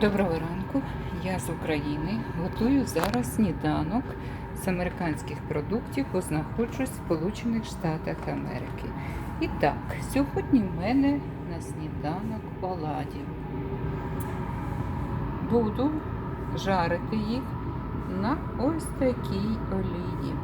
Доброго ранку, я з України. Готую зараз сніданок з американських продуктів, бо знаходжусь в Сполучених Штатах Америки. І так, сьогодні в мене на сніданок оладі. Буду жарити їх на ось такій олії.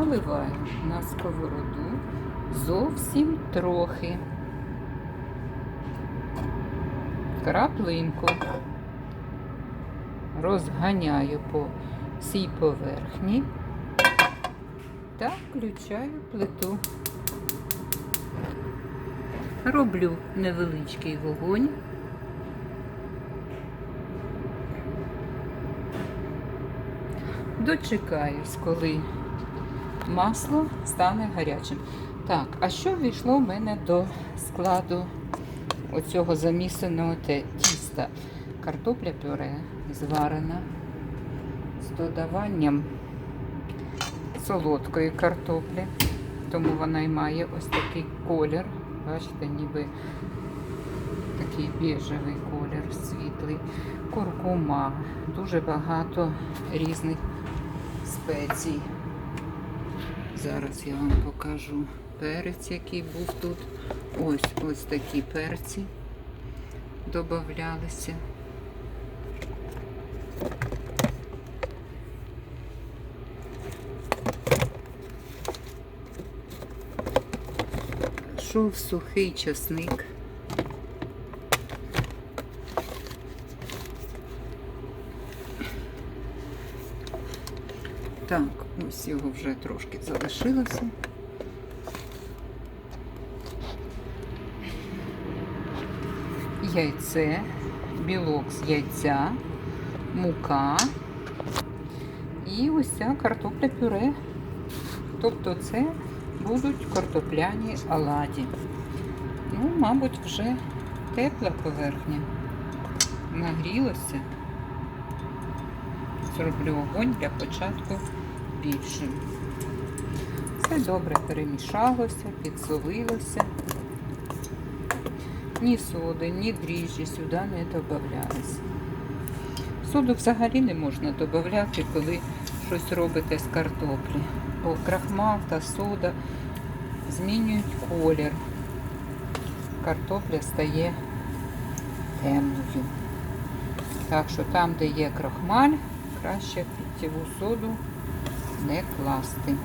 Наливаю на сковороду зовсім трохи. Краплинку розганяю по всій поверхні та включаю плиту. Роблю невеличкий вогонь. Дочекаюсь, коли масло стане гарячим. Так, а що ввійшло в мене до складу оцього замісеного тіста? Картопля пюре зварена з додаванням солодкої картоплі, тому вона і має ось такий колір. Бачите, ніби такий біжевий колір, світлий, куркума, дуже багато різних спецій. Зараз я вам покажу перець, який був тут. Ось ось такі перці додавалися. Шов сухий часник. Так, ось його вже трошки залишилося. Яйце, білок з яйця, мука і ось ця картопля пюре. Тобто це будуть картопляні оладі. Ну, мабуть, вже тепла поверхня. Нагрілося. Зроблю огонь для початку більшим. Все добре перемішалося, підсолилося. Ні соди, ні дріжджі сюди не додавалися. Соду взагалі не можна додати, коли щось робите з картоплі. Бо крахмал та сода змінюють колір. Картопля стає темною. Так що там, де є крахмаль, краще питтєву соду не класти.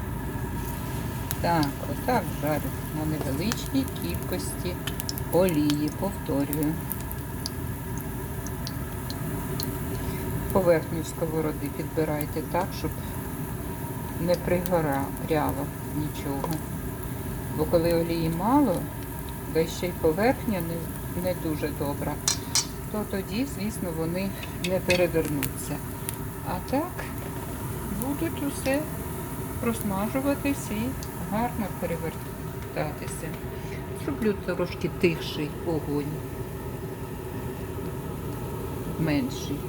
Так, отак жарю на невеличкій кількості олії, повторюю. Поверхню сковороди підбирайте так, щоб не пригоряло нічого. Бо коли олії мало, да ще й поверхня не, не дуже добра, то тоді, звісно, вони не перевернуться. А так будуть усе просмажуватись і гарно перевертатися. Зроблю трошки тихший огонь. Менший.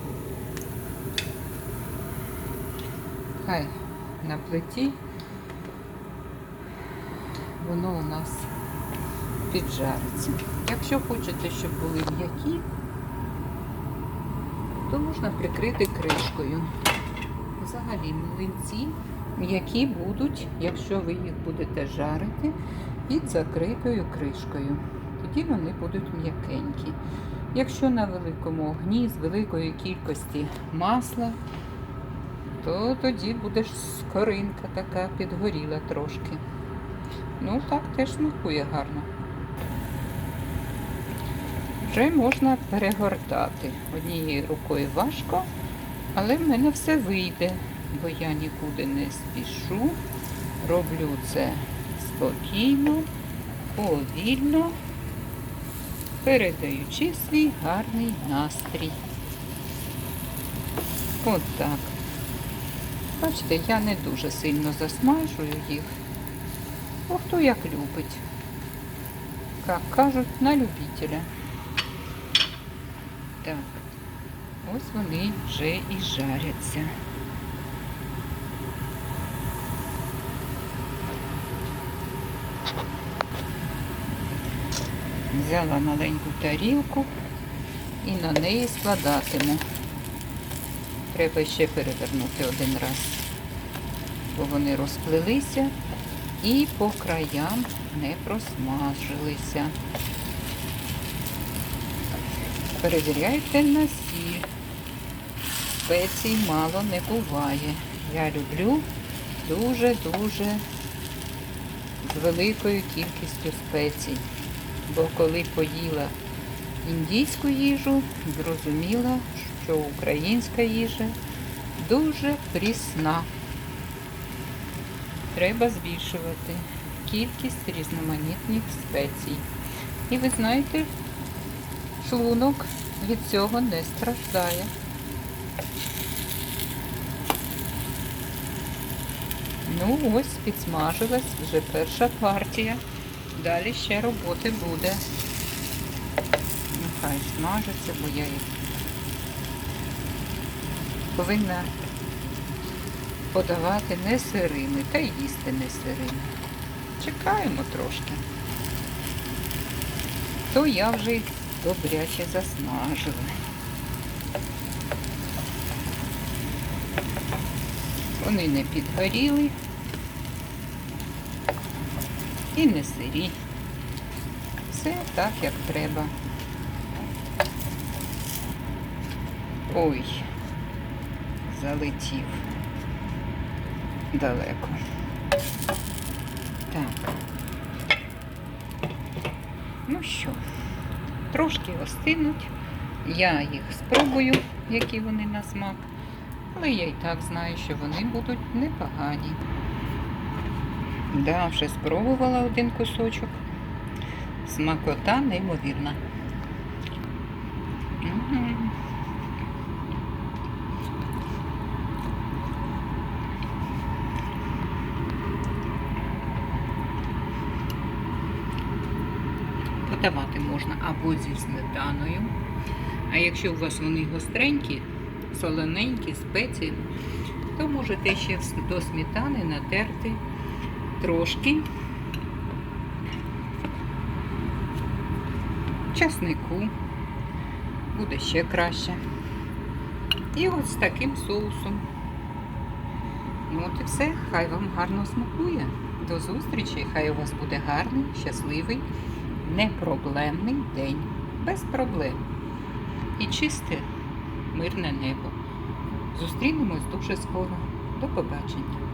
Хай на плиті воно у нас піджариться. Якщо хочете, щоб були м'які, то можна прикрити кришкою. Взагалі млинці м'які будуть, якщо ви їх будете жарити під закритою кришкою. Тоді вони будуть м'якенькі. Якщо на великому огні з великої кількості масла, то тоді буде скоринка така підгоріла трошки. Ну так теж смакує гарно. Вже можна перегортати. Однією рукою важко, але в мене все вийде, бо я нікуди не спішу. Роблю це спокійно, повільно, передаючи свій гарний настрій. От так. Бачите, я не дуже сильно засмажую їх. О, хто як любить. Як кажуть, на любителя. Так. Ось вони вже і жаряться. Взяла маленьку тарілку і на неї складатиму. Треба ще перевернути один раз, бо вони розплилися і по краям не просмажилися. Перевіряйте на сіль. Спецій мало не буває. Я люблю дуже-дуже з великою кількістю спецій. Бо коли поїла індійську їжу, зрозуміла, що українська їжа дуже прісна. Треба збільшувати кількість різноманітних спецій. І ви знаєте, шлунок від цього не страждає. Ну ось підсмажилась вже перша партія. Далі ще роботи буде. Нехай смажиться, бо я їх повинна подавати не сирими та їсти не сирими. Чекаємо трошки. То я вже добряче засмажила. Вони не підгоріли і не сирі. Все так, як треба. Ой, залетів далеко. Так. Ну що, трошки остинуть. Я їх спробую, які вони на смак. Але я і так знаю, що вони будуть непогані. Да, вже спробувала один кусочок. Смакота неймовірна. Подавати можна або зі сметаною. А якщо у вас вони гостренькі, солоненькі, спеції, то можете ще до сметани натерти трошки часнику. Буде ще краще. І ось таким соусом. Ну от і все. Хай вам гарно смакує. До зустрічі. Хай у вас буде гарний, щасливий, непроблемний день. Без проблем. І чисте, мирне небо. Зустрінемось дуже скоро. До побачення.